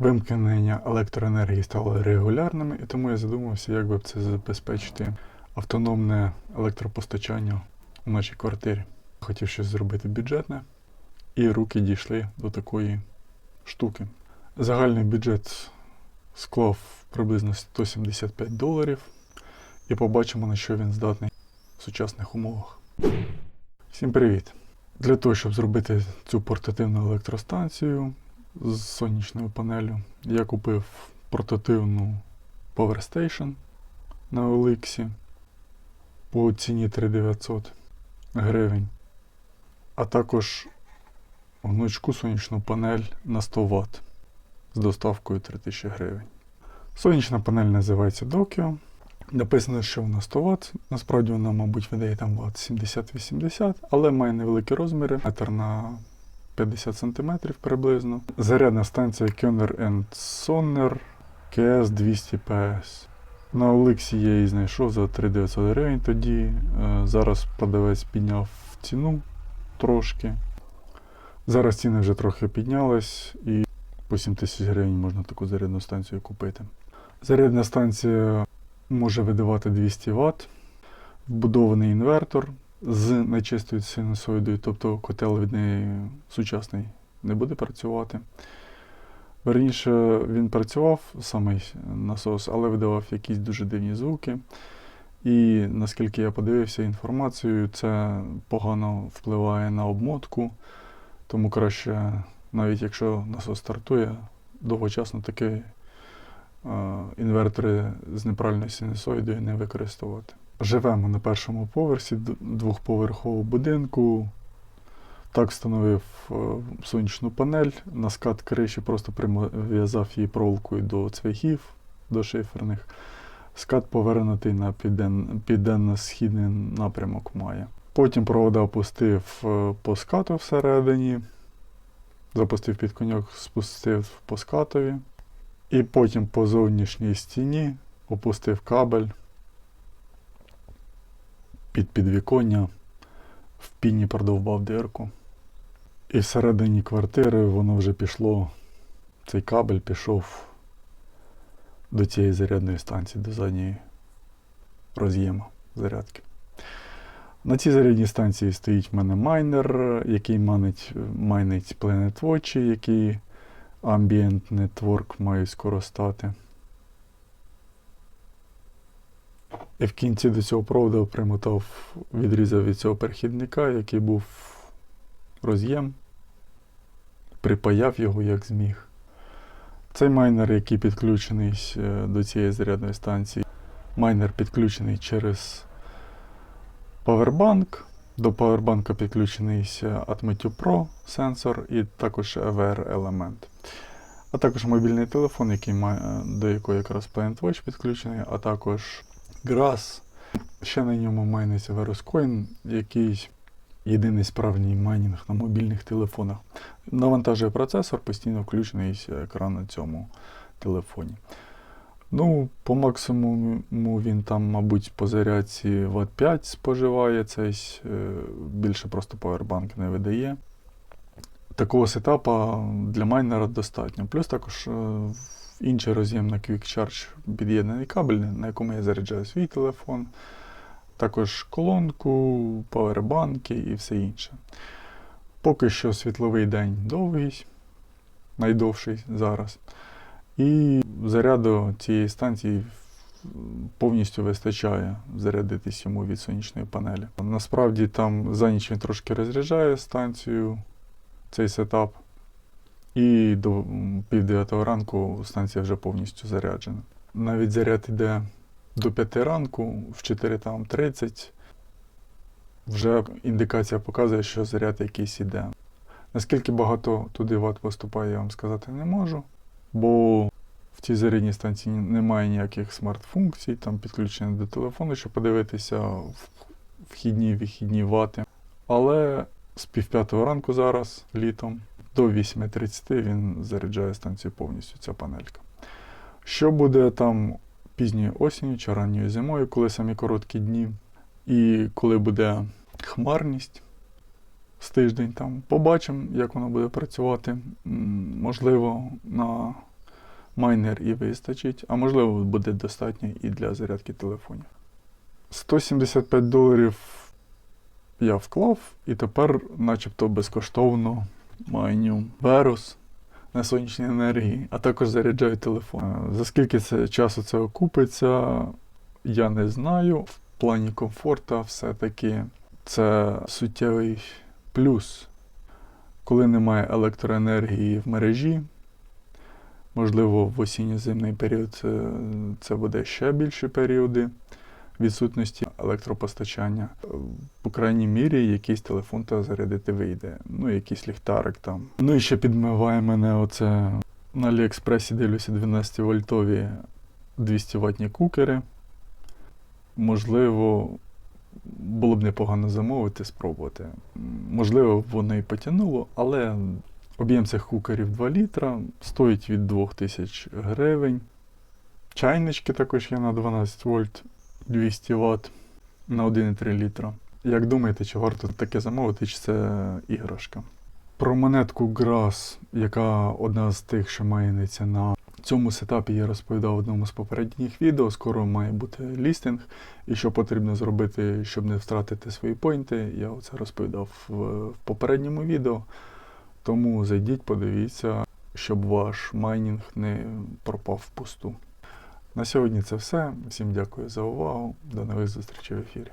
Вимкнення електроенергії стало регулярними, і тому я задумався, як би це забезпечити автономне електропостачання у нашій квартирі. Хотів щось зробити бюджетне, і руки дійшли до такої штуки. Загальний бюджет склав приблизно 175 доларів, і побачимо, на що він здатний в сучасних умовах. Всім привіт! Для того, щоб зробити цю портативну електростанцію з сонячною панелью, я купив портативну Power Station на OLX по ціні 3900 гривень, а також гнучку сонячну панель на 100 Вт з доставкою 3000 гривень. Сонячна панель називається Dokio. Написано, що вона 100 Вт. Насправді вона, мабуть, видає там Вт 70-80, але має невеликі розміри, метр на 50 см приблизно. Зарядна станція Könner Sonner KS 200 PS. На OLX я її знайшов за 3900 гривень тоді. Е, Зараз продавець підняв ціну трошки. Зараз ціни вже трохи піднялись і по 7 тисяч гривень можна таку зарядну станцію купити. Зарядна станція може видавати 200 Вт, вбудований інвертор з нечистою синусоїдою, тобто котел від неї сучасний не буде працювати. Верніше він працював самий насос, але видавав якісь дуже дивні звуки. І наскільки я подивився інформацію, це погано впливає на обмотку, тому краще, навіть якщо насос стартує, довгочасно таки е, інвертори з неправильною синусоїдою не використовувати. Живемо на першому поверсі двохповерхового будинку. Так встановив е, сонячну панель, на скат криші просто прив'язав її проволокою до цвяхів, до шиферних. Скат повернутий на півден... південно-східний напрямок має. Потім провода опустив е, по скату всередині, запустив під коньок, спустив по скатові. І потім по зовнішній стіні опустив кабель під підвіконня, в піні продовбав дирку. І всередині квартири воно вже пішло, цей кабель пішов до цієї зарядної станції, до задньої роз'єму зарядки. На цій зарядній станції стоїть в мене майнер, який манить, майнить Planet Watch, який Ambient Network має скоро стати. І в кінці до цього проводу примотав, відрізав від цього перехідника, який був роз'єм, припаяв його як зміг. Цей майнер, який підключений е, до цієї зарядної станції, майнер підключений через Powerbank. До Powerbank підключений Atmeteo Pro сенсор і також EVR елемент. А також мобільний телефон, який має, до якого якраз Planet Watch підключений, а також GRAS. Ще на ньому майниться Veruscoin, який єдиний справжній майнінг на мобільних телефонах. Навантажує процесор, постійно включений екран на цьому телефоні. Ну, по максимуму він там, мабуть, по зарядці Вт 5 споживає цей, е, більше просто павербанк не видає. Такого сетапа для майнера достатньо. Плюс також е, інший роз'єм на Quick Charge під'єднаний кабель, на якому я заряджаю свій телефон, також колонку, павербанки і все інше. Поки що світловий день довгий, найдовший зараз. І заряду цієї станції повністю вистачає зарядитись йому від сонячної панелі. Насправді там за ніч він трошки розряджає станцію, цей сетап. І до пів дев'ятого ранку станція вже повністю заряджена. Навіть заряд йде до 5 ранку, в 4.30 вже індикація показує, що заряд якийсь іде. Наскільки багато туди ват поступає, я вам сказати не можу, бо в цій зарядній станції немає ніяких смарт-функцій, там підключення до телефону, щоб подивитися вхідні вихідні вати. Але з півп'ятого ранку зараз, літом, до 8.30 він заряджає станцію повністю, ця панелька. Що буде там пізньою осінню чи ранньою зимою, коли самі короткі дні, і коли буде хмарність з тиждень там, побачимо, як воно буде працювати. Можливо, на майнер і вистачить, а можливо буде достатньо і для зарядки телефонів. 175 доларів я вклав і тепер, начебто, безкоштовно майню Verus на сонячній енергії, а також заряджаю телефон. Е, За скільки це часу це окупиться, я не знаю. В плані комфорту все-таки це суттєвий плюс, коли немає електроенергії в мережі. Можливо, в осінньо-зимний період е, це буде ще більші періоди відсутності електропостачання. По крайній мірі, якийсь телефон та зарядити вийде. Ну, якийсь ліхтарик там. Ну і ще підмиває мене оце на Аліекспресі дивлюся 12 вольтові 200 ватні кукери. Можливо, було б непогано замовити, спробувати. Можливо, воно і потягнуло, але об'єм цих кукерів 2 літра, стоїть від 2000 гривень. Чайнички також є на 12 вольт 200 Вт на 1,3 літра. Як думаєте, чи варто таке замовити, чи це іграшка? Про монетку Grass, яка одна з тих, що мається на цьому сетапі, я розповідав в одному з попередніх відео. Скоро має бути лістинг. І що потрібно зробити, щоб не втратити свої поінти, я це розповідав в, в попередньому відео. Тому зайдіть, подивіться, щоб ваш майнінг не пропав впусту. На сьогодні це все. Всім дякую за увагу. До нових зустрічей в ефірі.